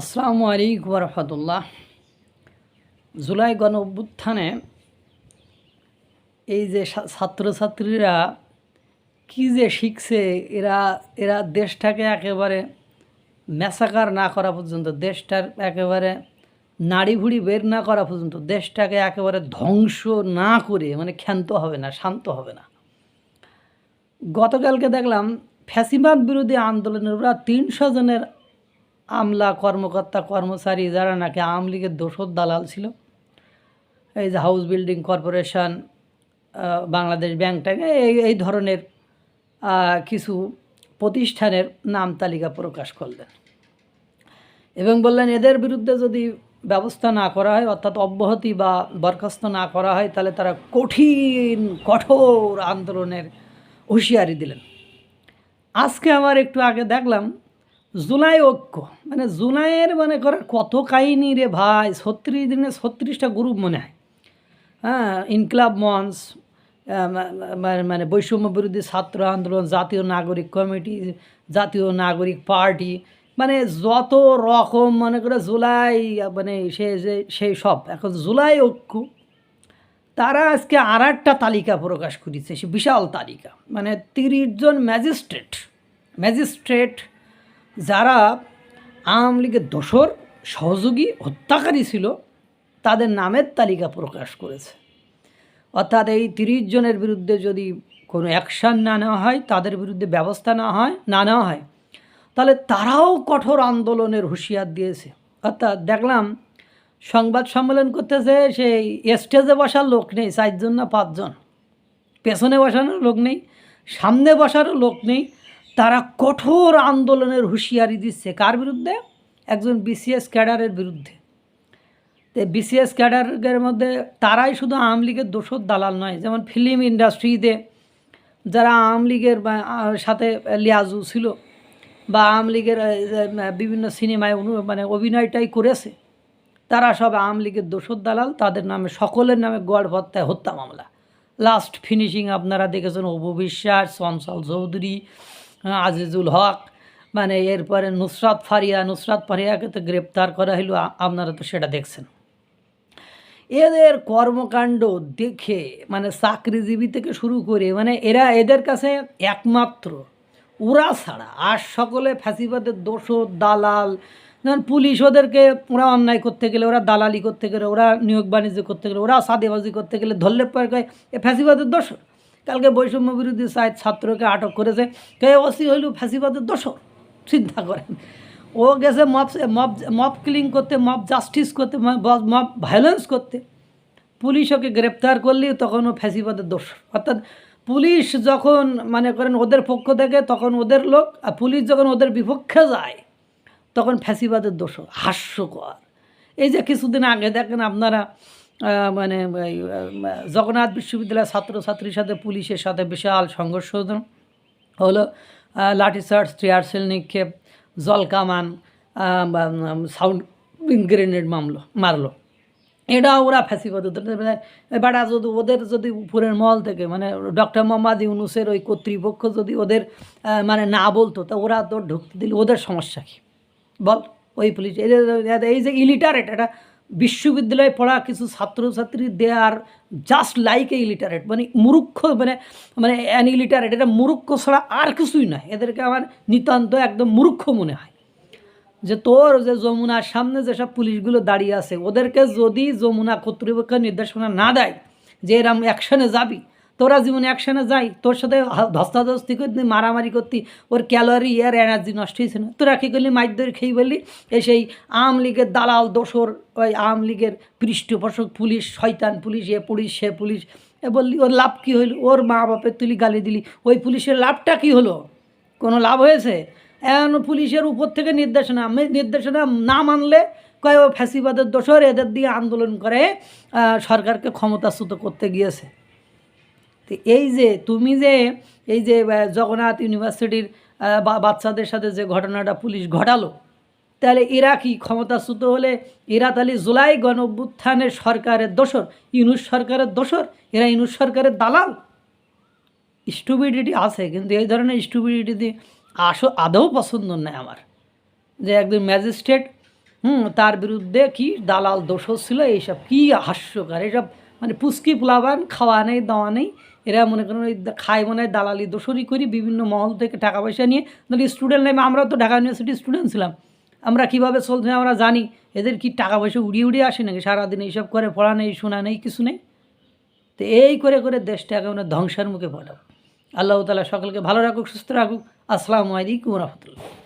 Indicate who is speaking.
Speaker 1: আসসালামু আলাইকুম রহমতুল্লাহ জুলাই গণ অভ্যুত্থানে এই যে ছাত্রছাত্রীরা কি যে শিখছে, এরা এরা দেশটাকে একেবারে ম্যাসাকার না করা পর্যন্ত, দেশটার একেবারে নাড়ি ভুড়ি বের না করা পর্যন্ত, দেশটাকে একেবারে ধ্বংস না করে মানে ক্ষান্ত হবে না, শান্ত হবে না। গতকালকে দেখলাম ফ্যাসিবাদ বিরোধী আন্দোলনের ওরা তিনশো জনের আমলা কর্মকর্তা, কর্মচারী যারা নাকি আওয়ামী লীগের দোসর দালাল ছিল। এই যে house building corporation Bangladesh bank এই এই ধরনের কিছু প্রতিষ্ঠানের নাম তালিকা প্রকাশ করলেন। এবং বললেন, এদের বিরুদ্ধে যদি ব্যবস্থা না করা হয়, অর্থাৎ অব্যাহতি বা বরখাস্ত না করা হয়, তাহলে তারা কঠিন, কঠোর আন্দোলনের হুঁশিয়ারি দিলেন। আজকে আমার একটু আগে দেখলাম জুলাই ঐক্য। মানে জুলাইয়ের মানে করে কত কাহিনী রে ভাই? ছত্রিশ দিনে ছত্রিশটা গ্রুপ মনে হয়। হ্যাঁ ইনকলাব মঞ্চ মানে বৈষম্য বিরোধী ছাত্র আন্দোলন, জাতীয় নাগরিক কমিটি, জাতীয় নাগরিক পার্টি মানে যত রকম মনে করে জুলাই মানে সে যে সেই সব। এখন জুলাই ঐক্য, তারা আজকে আর একটা তালিকা প্রকাশ করেছে, সে বিশাল তালিকা। মানে তিরিশ জন ম্যাজিস্ট্রেট ম্যাজিস্ট্রেট যারা আওয়ামী লীগের দোসর সহযোগী, হত্যাকারী ছিল, তাদের নামের তালিকা প্রকাশ করেছে। অর্থাৎ এই তিরিশ জনের বিরুদ্ধে যদি কোনো অ্যাকশান না নেওয়া হয়, তাদের বিরুদ্ধে ব্যবস্থা না হয়, না নেওয়া হয়, তাহলে তারাও কঠোর আন্দোলনের হুঁশিয়ার দিয়েছে। অর্থাৎ দেখলাম, সংবাদ সম্মেলন করতেছে, সেই স্টেজে বসার লোক নেই, চারজন না পাঁচজন। পেছনে বসানোর লোক নেই, সামনে বসারও লোক নেই তারা কঠোর আন্দোলনের হুঁশিয়ারি দিচ্ছে। কার বিরুদ্ধে? একজন বিসিএস ক্যাডারের বিরুদ্ধে। তো বিসিএস ক্যাডারের মধ্যে তারাই শুধু আওয়ামী লীগের দোষর দালাল নয়, যেমন ফিল্ম ইন্ডাস্ট্রিতে যারা আওয়ামী লীগের সাথে লিয়াজু ছিল বা আওয়ামী লীগের বিভিন্ন সিনেমায় অনু মানে অভিনয়টাই করেছে, তারা সব আওয়ামী লীগের দোসর দালাল, তাদের নামে, সকলের নামে গড় হত্যায় হত্যা মামলা। লাস্ট ফিনিশিং আপনারা দেখেছেন, অপু বিশ্বাস চঞ্চল চৌধুরী আজিজুল হক। মানে এরপরে নুসরাত ফারিয়া, নুসরাত ফারিয়াকে তো গ্রেপ্তার করা হলো আপনারা তো সেটা দেখছেন। এদের কর্মকাণ্ড দেখে মানে চাকরিজীবী থেকে শুরু করে মানে এরা এদের কাছে একমাত্র। ওরা ছাড়া আর সকলে ফ্যাসিবাদের দোষ, দালাল। যেমন পুলিশ ওদেরকে, ওরা অন্যায় করতে গেলে ওরা দালালি করতে গেলে, ওরা নিয়োগ বাণিজ্য করতে গেলে, ওরা সাদেবাজি করতে গেলে ধরলে পরে এ ফ্যাসিবাদের দোষ। কালকে বৈষম্য বিরোধী সাইড ছাত্রকে আটক করেছে। কে ওসি হইল ফ্যাসিবাদের দোষ চিন্তা করেন। ও গেছে মব মব মব কিলিং করতে, মব জাস্টিস করতে, মব ভায়োলেন্স করতে। পুলিশ ওকে গ্রেপ্তার করলেই তখন ও ফ্যাসিবাদের দোষ অর্থাৎ পুলিশ যখন মানে করেন ওদের পক্ষ থেকে, তখন ওদের লোক আর পুলিশ যখন ওদের বিপক্ষে যায়, তখন ফ্যাসিবাদের দোষ হাস্যকর। এই যে কিছুদিন আগে দেখেন আপনারা মানে জগন্নাথ বিশ্ববিদ্যালয়ের ছাত্রছাত্রীর সাথে পুলিশের সাথে বিশাল সংঘর্ষ হলো আহ, লাঠিচার্জ টিয়ারসেল নিক্ষেপ জল কামান সাউন্ড গ্রেনেড মামলো মারলো এটা ওরা ফ্যাসিবাদ বেড়া যদি ওদের যদি উপরের মল থেকে মানে ডক্টর মোহাম্মদ ইউনুসের ওই কর্তৃপক্ষ যদি ওদের মানে না বলতো তা ওরা তো ঢুকতে দিলে ওদের সমস্যা কী বল ওই পুলিশ এই যে ইলিটারেট এটা বিশ্ববিদ্যালয়ে পড়া কিছু ছাত্রছাত্রী দে আর জাস্ট লাইক এ ইলিটারেট মানে মুরুক্ষ মানে মানে অ্যান ইলিটারেট এটা মুরুক্ষ ছাড়া আর কিছুই নয় এদেরকে আমার নিতান্ত একদম মুরুক্ষ মনে হয়। যে তোর যে যমুনার সামনে যেসব পুলিশগুলো দাঁড়িয়ে আছে, ওদেরকে যদি যমুনা কর্তৃপক্ষ নির্দেশনা না দেয় যে এরম অ্যাকশনে যাবি তোরা জীবনে অ্যাকশনে যাই, তোর সাথে ধস্তাধস্তি করতি, মারামারি করতি, ওর ক্যালোরি আর এনার্জি নষ্ট হয়েছে না। তোরা কী করলি মাইদর খেয়ে বললি এ সেই আওয়ামী লীগের দালাল দোসর ওই আওয়ামী লীগের পৃষ্ঠপোষক পুলিশ, শয়তান পুলিশ, এ পুলিশ, সে পুলিশ। এ বললি, ওর লাভ কী হইল? ওর মা বাপের তুলি গালি দিলি। ওই পুলিশের লাভটা কী হলো? কোনো লাভ হয়েছে? এখন পুলিশের উপর থেকে নির্দেশনা নির্দেশনা না মানলে কয় ও ফ্যাসিবাদের দোষর এদের দিয়ে আন্দোলন করে সরকারকে ক্ষমতাচ্যুত করতে গিয়েছে। তো এই যে, তুমি যে, এই যে জগন্নাথ ইউনিভার্সিটির বাচ্চাদের সাথে যে ঘটনাটা পুলিশ ঘটালো, তাহলে এরা কি ক্ষমতাচ্যুত হলে এরা তাহলে জুলাই গণ অভ্যুত্থানের সরকারের দোষর, ইউনুস সরকারের দোষর? এরা ইউনুস সরকারের দালাল? স্টুবিডিটি আছে, কিন্তু এই ধরনের স্টুবিডিটি আসো, আদৌ পছন্দ নয় আমার। যে একজন ম্যাজিস্ট্রেট, হুম, তার বিরুদ্ধে কি দালাল দোষ ছিল, এইসব কি হাস্যকর এসব মানে পুস্কি পোলাবান খাওয়া নেই, দাওয়া নেই এরা মনে করেন ওই খায় মনে হয় দালালি, দোষরই করি বিভিন্ন মহল থেকে টাকা পয়সা নিয়ে। নাহলে স্টুডেন্ট নেমে আমরাও তো ঢাকা ইউনিভার্সিটির স্টুডেন্ট ছিলাম। আমরা কীভাবে চলছে আমরা জানি। এদের কি টাকা পয়সা উড়িয়ে উড়িয়ে আসে নাকি? সারাদিন এইসব করে, পড়া নেই, শোনা নেই, কিছু নেই। তো এই করে করে দেশটা একেবারে ধ্বংসের মুখে পাঠাবো। আল্লাহ তালা সকলকে ভালো রাখুক, সুস্থ রাখুক। আসসালামু আলাইকুম রহমতুল্লাহ।